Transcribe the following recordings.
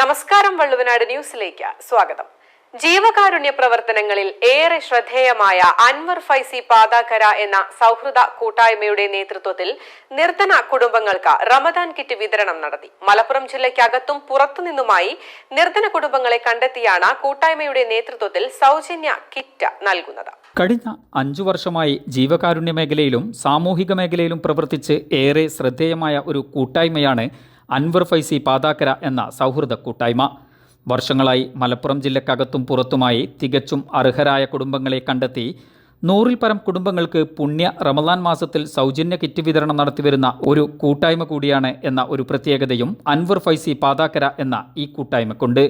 നമസ്കാരം വള്ളുവനാട് ന്യൂസിലേക്ക് സ്വാഗതം. ജീവകാരുണ്യ പ്രവർത്തനങ്ങളിൽ ഏറെ ശ്രദ്ധേയമായ അൻവർ ഫൈസി പാതാക്കര എന്ന സൗഹൃദ കൂട്ടായ്മയുടെ നേതൃത്വത്തിൽ നിർധന കുടുംബങ്ങൾക്ക് റമദാൻ കിറ്റ് വിതരണം നടത്തി. മലപ്പുറം ജില്ലയ്ക്കകത്തും പുറത്തുനിന്നുമായി നിർധന കുടുംബങ്ങളെ കണ്ടെത്തിയാണ് കൂട്ടായ്മയുടെ നേതൃത്വത്തിൽ സൗജന്യ കിറ്റ് നൽകുന്നത്. കഴിഞ്ഞ അഞ്ചു വർഷമായി ജീവകാരുണ്യ മേഖലയിലും സാമൂഹിക മേഖലയിലും പ്രവർത്തിച്ച് ഏറെ ശ്രദ്ധേയമായ ഒരു കൂട്ടായ്മയാണ് അൻവർ ഫൈസി പാതാക്കര എന്ന സൗഹൃദ കൂട്ടായ്മ. വർഷങ്ങളായി മലപ്പുറം ജില്ലക്കകത്തും പുറത്തുമായി തികച്ചും അർഹരായ കുടുംബങ്ങളെ കണ്ടെത്തി നൂറിൽ പരം കുടുംബങ്ങൾക്ക് പുണ്യ റമദാൻ മാസത്തിൽ സൗജന്യ കിറ്റ് വിതരണം നടത്തിവരുന്ന ഒരു കൂട്ടായ്മ കൂടിയാണ് എന്ന ഒരു പ്രത്യേകതയും അൻവർ ഫൈസി പാതാക്കര എന്ന ഈ കൂട്ടായ്മക്കുണ്ട്.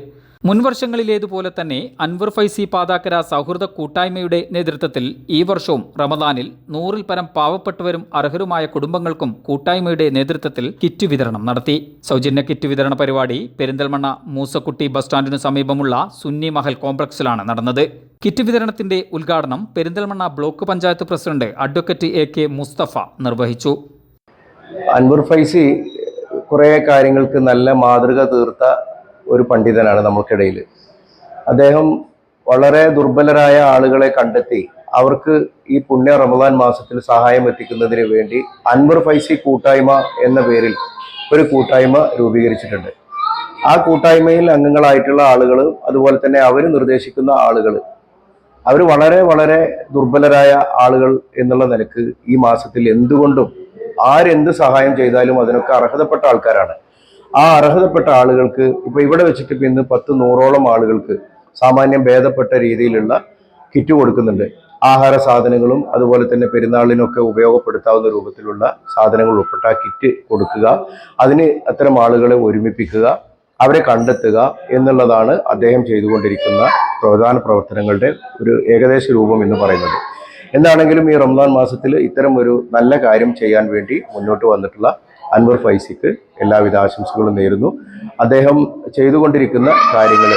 മുൻവർഷങ്ങളിലേതുപോലെ തന്നെ അൻവർ ഫൈസി പാതാക്കര സൗഹൃദ കൂട്ടായ്മയുടെ നേതൃത്വത്തിൽ ഈ വർഷവും റമദാനിൽ നൂറിൽ പരം പാവപ്പെട്ടവരും അർഹരുമായ കുടുംബങ്ങൾക്കും കൂട്ടായ്മയുടെ നേതൃത്വത്തിൽ കിറ്റ് വിതരണം നടത്തി. സൗജന്യ കിറ്റ് വിതരണ പരിപാടി പെരിന്തൽമണ്ണ മൂസക്കുട്ടി ബസ് സ്റ്റാൻഡിനു സമീപമുള്ള സുന്നി മഹൽ കോംപ്ലക്സിലാണ് നടന്നത്. കിറ്റ് വിതരണത്തിന്റെ ഉദ്ഘാടനം Perinthalmanna block panchayat president advocate A K Musthafa നിർവഹിച്ചു. അൻവർ ഫൈസി കുറേ കാര്യങ്ങൾക്ക് നല്ല മാതൃക തീർത്ത ഒരു പണ്ഡിതനാണ് നമുക്കിടയിൽ അദ്ദേഹം വളരെ ദുർബലരായ ആളുകളെ കണ്ടെത്തി അവർക്ക് ഈ പുണ്യ റമദാൻ മാസത്തിൽ സഹായം എത്തിക്കുന്നതിന് വേണ്ടി അൻവർ ഫൈസി കൂട്ടായ്മ എന്ന പേരിൽ ഒരു കൂട്ടായ്മ രൂപീകരിച്ചിട്ടുണ്ട്. ആ കൂട്ടായ്മയിൽ അംഗങ്ങളായിട്ടുള്ള ആളുകൾ അതുപോലെ തന്നെ അവർ നിർദ്ദേശിക്കുന്ന ആളുകൾ അവർ വളരെ വളരെ ദുർബലരായ ആളുകൾ എന്നുള്ള നിലയ്ക്ക് ഈ മാസത്തിൽ എന്തുകൊണ്ടും ആരെന്ത് സഹായം ചെയ്താലും അതിനൊക്കെ അർഹതപ്പെട്ട ആൾക്കാരാണ്. ആ അർഹതപ്പെട്ട ആളുകൾക്ക് ഇപ്പൊ ഇവിടെ വെച്ചിട്ട് ഇന്ന് പത്ത് നൂറോളം ആളുകൾക്ക് സാമാന്യം ഭേദപ്പെട്ട രീതിയിലുള്ള കിറ്റ് കൊടുക്കുന്നുണ്ട്. ആഹാര സാധനങ്ങളും അതുപോലെ തന്നെ പെരുന്നാളിനൊക്കെ ഉപയോഗപ്പെടുത്താവുന്ന രൂപത്തിലുള്ള സാധനങ്ങൾ ഉൾപ്പെട്ട കിറ്റ് കൊടുക്കുക. അതിന് അത്തരം ആളുകളെ ഒരുമിപ്പിക്കുക അവരെ കണ്ടെത്തുക എന്നുള്ളതാണ് അദ്ദേഹം ചെയ്തുകൊണ്ടിരിക്കുന്ന പ്രധാന പ്രവർത്തനങ്ങളുടെ ഒരു ഏകദേശ രൂപം എന്ന് പറയുന്നത്. എന്താണെങ്കിലും ഈ റംസാൻ മാസത്തിൽ ഇത്തരം ഒരു നല്ല കാര്യം ചെയ്യാൻ വേണ്ടി മുന്നോട്ട് വന്നിട്ടുള്ള അൻവർ ഫൈസിക്ക് എല്ലാവിധ ആശംസകളും നേരുന്നു. അദ്ദേഹം ചെയ്തുകൊണ്ടിരിക്കുന്ന കാര്യങ്ങൾ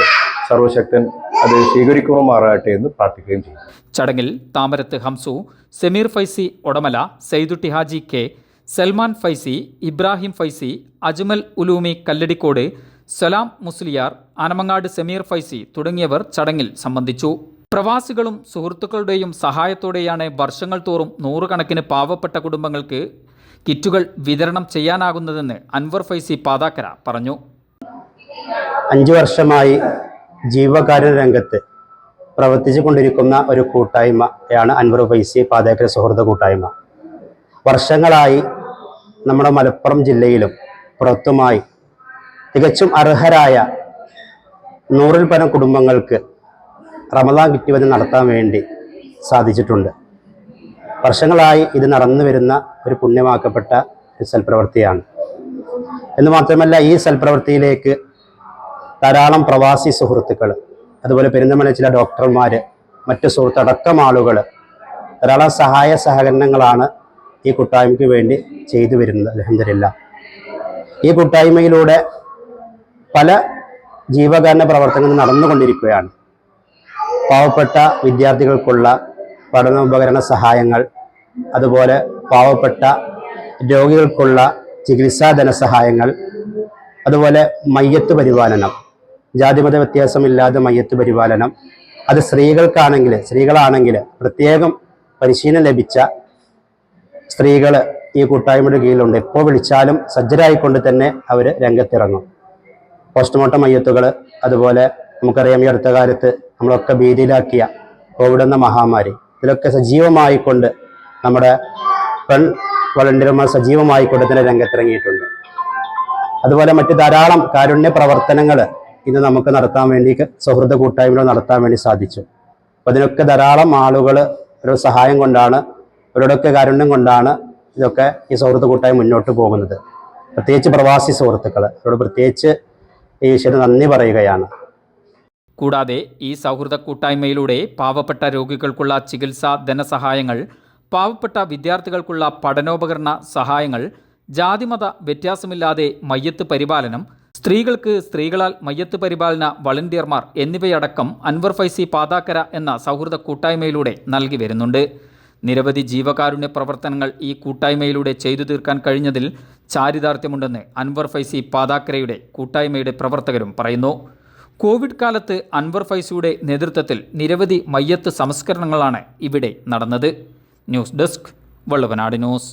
സർവശക്തൻ അത് സ്വീകരിക്കുമാറാകട്ടെ എന്ന് പ്രാർത്ഥിക്കുകയും ചെയ്തു ചടങ്ങിൽ താമരത്ത് ഹംസു സെമീർ ഫൈസി ഒടമല സെയ്തുട്ടി ഹാജി കെ സൽമാൻ ഫൈസി ഇബ്രാഹിം ഫൈസി അജ്മൽ ഉലൂമി കല്ലടിക്കോട് സലാം മുസ്ലിയാർ ആനമങ്ങാട് സെമീർ ഫൈസി തുടങ്ങിയവർ ചടങ്ങിൽ സംബന്ധിച്ചു. പ്രവാസികളും സുഹൃത്തുക്കളുടെയും സഹായത്തോടെയാണ് വർഷങ്ങൾ തോറും നൂറുകണക്കിന് പാവപ്പെട്ട കുടുംബങ്ങൾക്ക് കിറ്റുകൾ വിതരണം ചെയ്യാനാകുന്നതെന്ന് അൻവർ ഫൈസി പാതാക്കര പറഞ്ഞു. അഞ്ചു വർഷമായി ജീവകാരുണ്യ രംഗത്ത് പ്രവർത്തിച്ചു കൊണ്ടിരിക്കുന്ന ഒരു കൂട്ടായ്മയാണ് അൻവർ ഫൈസി പാതാക്കര സുഹൃത കൂട്ടായ്മ. വർഷങ്ങളായി നമ്മുടെ മലപ്പുറം ജില്ലയിലും പുറത്തുമായി തികച്ചും അർഹരായ നൂറിൽ പരം കുടുംബങ്ങൾക്ക് റമദാൻ കിറ്റുവതി നടത്താൻ വേണ്ടി സാധിച്ചിട്ടുണ്ട്. വർഷങ്ങളായി ഇത് നടന്നു വരുന്ന ഒരു പുണ്യമാക്കപ്പെട്ട സൽപ്രവൃത്തിയാണ്. എന്ന് മാത്രമല്ല ഈ സൽപ്രവൃത്തിയിലേക്ക് ധാരാളം പ്രവാസി സുഹൃത്തുക്കൾ അതുപോലെ പെരിന്തമല ചില ഡോക്ടർമാർ മറ്റു സുഹൃത്തടക്കം ആളുകൾ ധാരാളം സഹായ സഹകരണങ്ങളാണ് ഈ കൂട്ടായ്മയ്ക്ക് വേണ്ടി ചെയ്തു വരുന്നത് അലഹമില്ല ഈ കൂട്ടായ്മയിലൂടെ പല ജീവകാരുണ്യ പ്രവർത്തനങ്ങൾ നടന്നുകൊണ്ടിരിക്കുകയാണ്. പാവപ്പെട്ട വിദ്യാർത്ഥികൾക്കുള്ള പഠന ഉപകരണ സഹായങ്ങൾ അതുപോലെ പാവപ്പെട്ട രോഗികൾക്കുള്ള ചികിത്സാ ധനസഹായങ്ങൾ അതുപോലെ മയ്യത്ത് പരിപാലനം ജാതിമത വ്യത്യാസമില്ലാതെ മയ്യത്ത് പരിപാലനം. അത് സ്ത്രീകൾക്കാണെങ്കിൽ സ്ത്രീകളാണെങ്കിൽ പ്രത്യേകം പരിശീലനം ലഭിച്ച സ്ത്രീകൾ ഈ കൂട്ടായ്മയുടെ കീഴിലുണ്ട്. എപ്പോൾ വിളിച്ചാലും സജ്ജരായിക്കൊണ്ട് തന്നെ അവർ രംഗത്തിറങ്ങും. പോസ്റ്റ്മോർട്ടം മയ്യത്തുകൾ അതുപോലെ നമുക്കറിയാം ഈ അടുത്ത കാലത്ത് നമ്മളൊക്കെ ഭീതിയിലാക്കിയ കോവിഡ് എന്ന മഹാമാരി. ഇതിലൊക്കെ സജീവമായിക്കൊണ്ട് നമ്മുടെ പെൺ വളണ്ടിയർമാർ സജീവമായി കൊടുത്തിന് രംഗത്തിറങ്ങിയിട്ടുണ്ട്. അതുപോലെ മറ്റ് ധാരാളം കാരുണ്യ പ്രവർത്തനങ്ങൾ ഇന്ന് നമുക്ക് നടത്താൻ വേണ്ടി സൗഹൃദ കൂട്ടായ്മകൾ നടത്താൻ വേണ്ടി സാധിച്ചു. അപ്പം അതിനൊക്കെ ധാരാളം ആളുകൾ ഒരു സഹായം കൊണ്ടാണ് അവരുടെയൊക്കെ കാരുണ്യം കൊണ്ടാണ് ഇതൊക്കെ ഈ സൗഹൃദ കൂട്ടായ്മ മുന്നോട്ട് പോകുന്നത്. പ്രത്യേകിച്ച് പ്രവാസി സുഹൃത്തുക്കൾ അവരോട് പ്രത്യേകിച്ച് ഈ വിഷയത്തിൽ നന്ദി പറയുകയാണ്. കൂടാതെ ഈ സൗഹൃദ കൂട്ടായ്മയിലൂടെ പാവപ്പെട്ട രോഗികൾക്കുള്ള ചികിത്സാ ധനസഹായങ്ങൾ പാവപ്പെട്ട വിദ്യാർത്ഥികൾക്കുള്ള പഠനോപകരണ സഹായങ്ങൾ ജാതിമത വ്യത്യാസമില്ലാതെ മയ്യത്ത് പരിപാലനം സ്ത്രീകൾക്ക് സ്ത്രീകളാൽ മയ്യത്ത് പരിപാലന വളണ്ടിയർമാർ എന്നിവയടക്കം അൻവർ ഫൈസി പാതാക്കര എന്ന സൗഹൃദ കൂട്ടായ്മയിലൂടെ നൽകി വരുന്നുണ്ട്. നിരവധി ജീവകാരുണ്യ പ്രവർത്തനങ്ങൾ ഈ കൂട്ടായ്മയിലൂടെ ചെയ്തു തീർക്കാൻ കഴിഞ്ഞതിൽ ചാരിതാർത്ഥ്യമുണ്ടെന്ന് അൻവർ ഫൈസി പാതാക്കരയുടെ കൂട്ടായ്മയുടെ പ്രവർത്തകരും പറയുന്നു. കോവിഡ് കാലത്ത് അൻവർ ഫൈസിയുടെ നേതൃത്വത്തിൽ നിരവധി മയ്യത്ത് സംസ്കരണങ്ങളാണ് ഇവിടെ നടന്നത്. News desk Vallavanad news